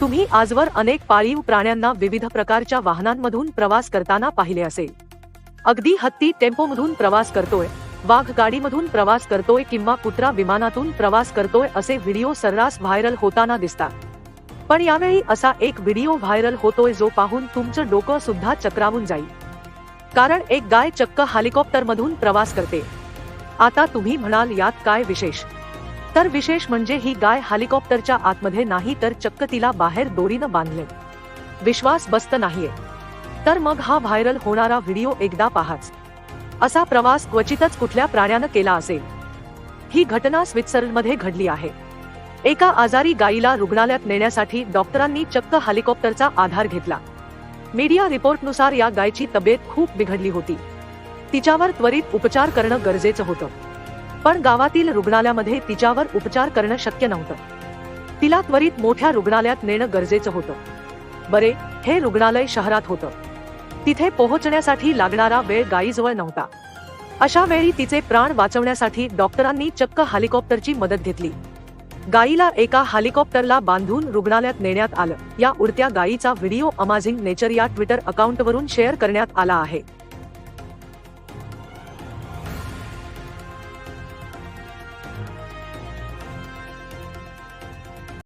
तुम्ही आजवर अनेक पाळीव प्राण्यांना विविध प्रकारच्या वाहनांमधून प्रवास करताना पाहिले असेल. अगदी हत्ती टेम्पोमधून प्रवास करतोय वाघ गाडीमधून प्रवास करतोय किंवा कुत्रा विमानातून प्रवास करतोय असे व्हिडिओ सर्रास व्हायरल होताना दिसतात. पण यावेळी असा एक व्हिडिओ व्हायरल होतोय जो पाहून तुमचं डोकं सुद्धा चक्रावून जाईल. कारण एक गाय चक्क हेलिकॉप्टरमधून प्रवास करते. आता तुम्ही म्हणाल यात काय विशेष? तर विशेष म्हणजे ही गाय हेलिकॉप्टरच्या आतमध्ये नाही तर चक्क तिला बाहेर दोरीनं बांधले. विश्वास बसत नाहीये. तर मग हा व्हायरल होणारा व्हिडिओ एकदा पाहाच. असा प्रवास क्वचितच कुठल्या प्राण्यानं केला असेल? ही घटना स्वित्झर्लंडमध्ये घडली आहे. एका आजारी गायीला रुग्णालयात नेण्यासाठी डॉक्टरांनी चक्क हेलिकॉप्टरचा आधार घेतला. मीडिया रिपोर्टनुसार या गायची तब्येत खूप बिघडली होती. तिच्यावर त्वरित उपचार करणं गरजेचं होतं. पण गावातील रुग्णालयामध्ये तिच्यावर उपचार करणं शक्य नव्हतं. तिला त्वरित मोठ्या रुग्णालयात नेणं गरजेचं होतं. बरे हे रुग्णालय शहरात होतं. तिथे पोहोचण्यासाठी लागणारा वेळ गायीजवळ नव्हता. अशा वेळी तिचे प्राण वाचवण्यासाठी डॉक्टरांनी चक्क हेलिकॉप्टरची मदत घेतली. गायीला एका हेलिकॉप्टरला बांधून रुग्णालयात नेण्यात आलं. या उडत्या गायीचा व्हिडिओ अमाझिंग नेचर या ट्विटर अकाउंटवरून शेअर करण्यात आला आहे.